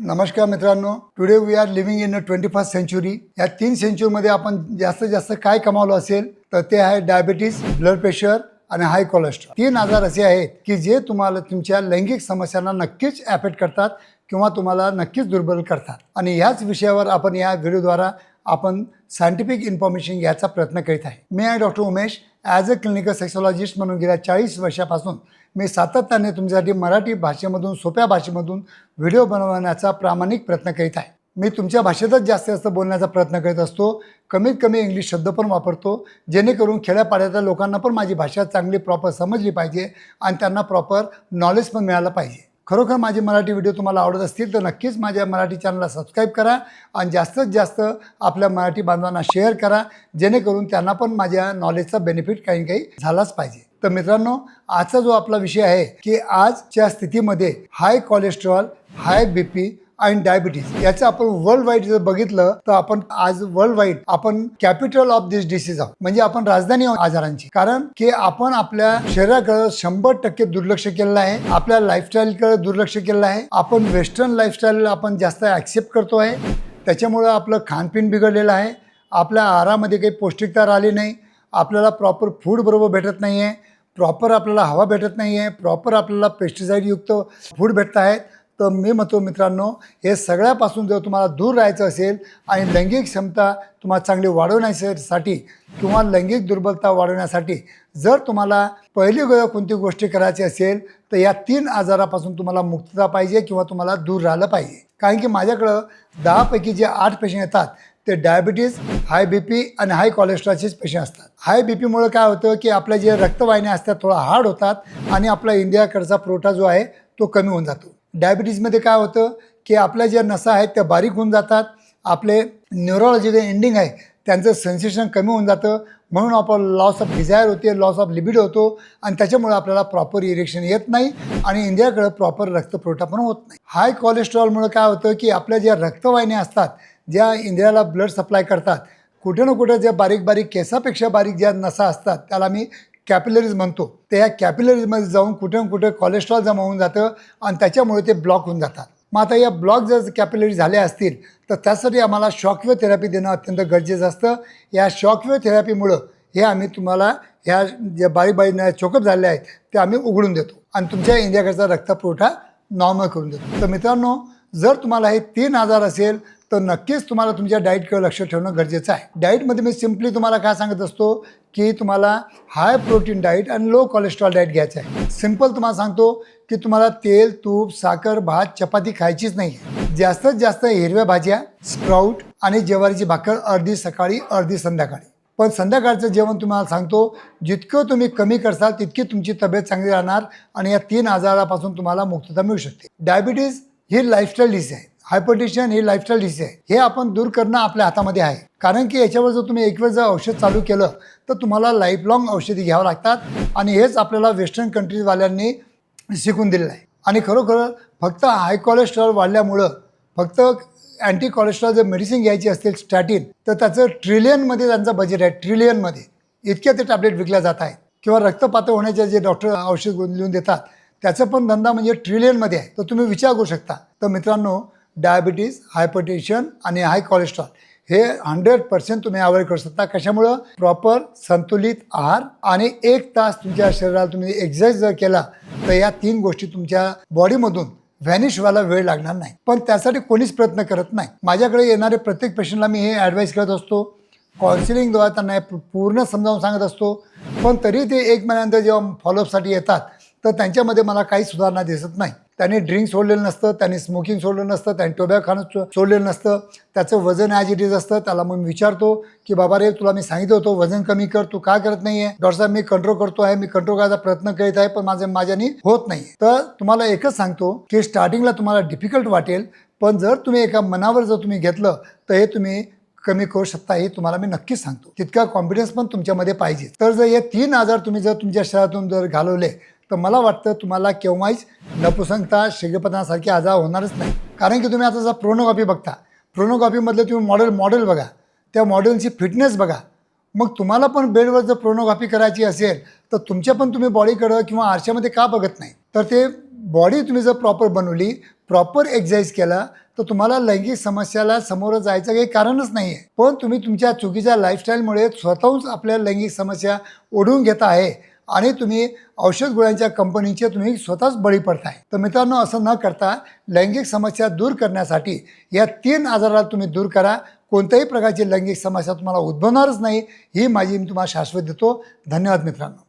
नमस्कार मित्रांनो. Today we are living in a twenty first century या तीन सेंचुरीमध्ये आपण जास्तीत जास्त काय कमावलं असेल तर ते आहे डायबिटीस ब्लड प्रेशर आणि हाय कोलेस्ट्रॉल तीन आजार असे आहेत की जे तुम्हाला तुमच्या लैंगिक समस्यांना नक्कीच ॲफेक्ट करतात किंवा तुम्हाला नक्कीच दुर्बल करतात. आणि ह्याच विषयावर आपण या व्हिडिओद्वारा आपण सायंटिफिक इन्फॉर्मेशन घ्यायचा प्रयत्न करीत आहे. मी आहे doctor Umesh. As a clinical sexologist म्हणून गेल्या चाळीस वर्षापासून मी सातत्याने तुमच्यासाठी मराठी भाषेमधून सोप्या भाषेमधून व्हिडिओ बनवण्याचा प्रामाणिक प्रयत्न करीत आहे. मी तुमच्या भाषेतच जास्तीत जास्त बोलण्याचा प्रयत्न करीत असतो. कमीत कमी इंग्लिश शब्द पण वापरतो. जेणेकरून खेड्यापाड्याच्या लोकांना पण माझी भाषा चांगली प्रॉपर समजली पाहिजे आणि त्यांना प्रॉपर नॉलेज पण मिळालं पाहिजे. खरोखर माझे मराठी व्हिडिओ तुम्हाला आवडत असतील तर नक्कीच माझ्या मराठी चॅनलला सबस्क्राईब करा आणि जास्तीत जास्त आपल्या मराठी बांधवांना शेअर करा जेणेकरून त्यांना पण माझ्या नॉलेजचा बेनिफिट काही काही झालाच पाहिजे. तर मित्रांनो आजचा जो आपला विषय आहे की आजच्या स्थितीमध्ये high cholesterol high B P and diabetes याचं आपण वर्ल्ड वाईड जर बघितलं तर आपण आज वर्ल्ड वाईड आपण कॅपिटल ऑफ दिस डिसीज आहोत. म्हणजे आपण राजधानी आजारांची. कारण की आपण आपल्या शरीराकडे शंभर टक्के दुर्लक्ष केलेलं आहे. आपल्या लाईफस्टाईलकडे दुर्लक्ष केलेलं आहे. आपण वेस्टर्न लाईफस्टाईल आपण जास्त ॲक्सेप्ट करतो आहे. त्याच्यामुळं आपलं खानपिन बिघडलेलं आहे. आपल्या आहारामध्ये काही पौष्टिकता राहिली नाही. आपल्याला प्रॉपर फूड बरोबर भेटत नाही आहे प्रॉपर आपल्याला हवा भेटत नाही आहे प्रॉपर आपल्याला पेस्टिसाईडयुक्त फूड भेटत आहेत. तर मी म्हणतो मित्रांनो हे सगळ्यापासून जर तुम्हाला दूर राहायचं असेल आणि लैंगिक क्षमता तुम्हाला चांगली वाढवण्यासाठी किंवा लैंगिक दुर्बलता वाढवण्यासाठी जर तुम्हाला पहिली गो कोणती गोष्टी करायची असेल तर या तीन आजारापासून तुम्हाला मुक्तता पाहिजे किंवा तुम्हाला दूर राहिलं पाहिजे. कारण की माझ्याकडं दहापैकी जे आठ पेशंट येतात ते डायबिटीज हाय बी पी आणि हाय कोलेस्ट्रॉलचेच पेशंट असतात. हाय बी पीमुळं काय होतं की आपल्या जे रक्तवाहिन्या असतात थोडा हार्ड होतात आणि आपला इंडियाकडचा पुरवठा जो आहे तो कमी होऊन जातो. डायबिटीजमध्ये काय होतं की आपल्या ज्या नसा आहेत त्या बारीक होऊन जातात. आपले न्यूरोलॉजी जे एंडिंग आहे त्यांचं सेन्सेशन कमी होऊन जातं. म्हणून आपण लॉस ऑफ डिझायर होते लॉस ऑफ लिबिड होतो. आणि त्याच्यामुळे आपल्याला प्रॉपर इरेक्शन येत नाही आणि इंडियाकडं प्रॉपर रक्तपुरवठा पण होत नाही. हाय कोलेस्ट्रॉलमुळे काय होतं की आपल्या ज्या रक्तवाहिन्या असतात ज्या इंद्रियाला ब्लड सप्लाय करतात कुठे ना कुठे ज्या बारीक बारीक केसापेक्षा बारीक ज्या नसा असतात त्याला मी कॅपिलरीज म्हणतो. ते या कॅपिलरीजमध्ये जाऊन कुठे ना कुठे कोलेस्ट्रॉल जमा होऊन जातं आणि त्याच्यामुळे ते ब्लॉक होऊन जातात. मग आता या ब्लॉक जर कॅपिलरी झाल्या असतील तर त्यासाठी आम्हाला शॉकवे थेरपी देणं अत्यंत गरजेचं असतं. या शॉकवे थेरपीमुळं हे आम्ही तुम्हाला ह्या ज्या बारीक बारीक चोकअप झाले आहेत ते आम्ही उघडून देतो. आणि तुमच्या इंडियाकडचा रक्तपुरवठा नॉर्मल करून देतो. तर मित्रांनो जर तुम्हाला हे तीन आजार असेल तर नक्कीच तुम्हाला तुमच्या डाईटकडे लक्ष ठेवणं गरजेचं आहे. डाईटमध्ये मी सिम्पली तुम्हाला काय सांगत असतो की तुम्हाला हाय प्रोटीन डाईट आणि लो कोलेस्ट्रॉल डाईट घ्यायचं आहे. सिंपल तुम्हाला सांगतो की तुम्हाला तेल तूप साखर भात चपाती खायचीच नाही जास्तीत जास्त हिरव्या भाज्या स्प्राऊट आणि ज्वारीची भाकर अर्धी सकाळी अर्धी संध्याकाळी. पण संध्याकाळचं जेवण तुम्हाला सांगतो जितकं तुम्ही कमी करसाल तितकी तुमची तब्येत चांगली राहणार आणि या तीन आजारापासून तुम्हाला मुक्तता मिळू शकते. डायबिटीज ही लाईफस्टाईल डिसीज आहे. हायपरटेन्शन ही लाईफस्टाईल डिसीज आहे. हे आपण दूर करणं आपल्या हातामध्ये आहे. कारण की याच्यावर जर तुम्ही एक वेळ जर औषध चालू केलं तर तुम्हाला लाईफ लाँग औषधी घ्यावं लागतात आणि हेच आपल्याला वेस्टर्न कंट्रीजवाल्यांनी शिकून दिलेलं आहे. आणि खरोखर फक्त हाय कोलेस्ट्रॉल वाढल्यामुळं फक्त अँटी कोलेस्ट्रॉल जर मेडिसिन घ्यायची असतील स्टॅटिन तर त्याचं ट्रिलियनमध्ये त्यांचं बजेट आहे ट्रिलियनमध्ये इतक्या ते टॅबलेट विकल्या जात आहेत. किंवा रक्तपातळ होण्याचे जे डॉक्टर औषध लिहून देतात त्याचा पण धंदा म्हणजे ट्रिलियनमध्ये आहे. तर तुम्ही विचार करू शकता. तर मित्रांनो डायबिटीज हायपरटेन्शन आणि हाय कोलेस्ट्रॉल. हे हंड्रेड पर्सेंट तुम्ही अवॉइड करू शकता. कशामुळं? प्रॉपर संतुलित आहार आणि एक तास तुमच्या शरीराला तुम्ही एक्झरसाईज जर केला तर या तीन गोष्टी तुमच्या बॉडीमधून व्हॅनिश व्हायला वेळ लागणार नाही. पण त्यासाठी कोणीच प्रयत्न करत नाही. माझ्याकडे येणारे प्रत्येक पेशंटला मी हे ॲडवाईस करत असतो. काउन्सिलिंगद्वारे त्यांना पूर्ण समजावून सांगत असतो. पण तरी ते एक महिन्यानंतर जेव्हा फॉलोअपसाठी येतात तर त्यांच्यामध्ये मला काही सुधारणा दिसत नाही. त्याने ड्रिंक सोडलेलं नसतं त्याने स्मोकिंग सोडलं नसतं त्याने टोबॅक खाणं सोडलेलं नसतं. त्याचं वजन ॲज इट इज असतं. त्याला मग विचारतो की बाबा रे तुला मी सांगितलं होतं वजन कमी कर तू का करत नाही आहे डॉक्टर साहेब मी कंट्रोल करतो आहे मी कंट्रोल करायचा प्रयत्न करीत आहे पण माझं माझ्यानी होत नाही. तर तुम्हाला एकच सांगतो की स्टार्टिंगला तुम्हाला डिफिकल्ट वाटेल पण जर तुम्ही एका मनावर जर तुम्ही घेतलं तर हे तुम्ही कमी करू शकता हे तुम्हाला मी नक्कीच सांगतो. तितका कॉन्फिडन्स पण तुमच्यामध्ये पाहिजे. तर जर हे तीन आजार तुम्ही जर तुमच्या शरीरातून जर घालवले तर मला वाटतं तुम्हाला केव्हाच नपुसंगता शिगेपणासारखे आजार होणारच नाही. कारण की तुम्ही आता जर प्रोनोकॉपी बघता. प्रोनोकॉपीमधलं तुम्ही मॉडेल मॉडेल बघा. त्या मॉडेलची फिटनेस बघा. मग तुम्हाला पण बेडवर जर प्रोनोकॉपी करायची असेल तर तुमच्या पण तुम्ही बॉडीकडं किंवा आरशामध्ये का बघत नाही? तर ते बॉडी तुम्ही जर प्रॉपर बनवली प्रॉपर एक्झरसाईज केला तर तुम्हाला लैंगिक समस्याला समोर जायचं काही कारणच नाही आहे पण तुम्ही तुमच्या चुकीच्या लाईफस्टाईलमुळे स्वतःहूनच आपल्या लैंगिक समस्या ओढून घेत आहे. आणि तुम्ही औषध गोळ्यांच्या कंपनीचे तुम्ही स्वतःच बळी पडताय. तर मित्रांनो असं न करता लैंगिक समस्या दूर करण्यासाठी या तीन आजाराला तुम्ही दूर करा. कोणत्याही प्रकारची लैंगिक समस्या तुम्हाला उद्भवणारच नाही. ही माझी मी तुम्हाला शाश्वत देतो. धन्यवाद मित्रांनो.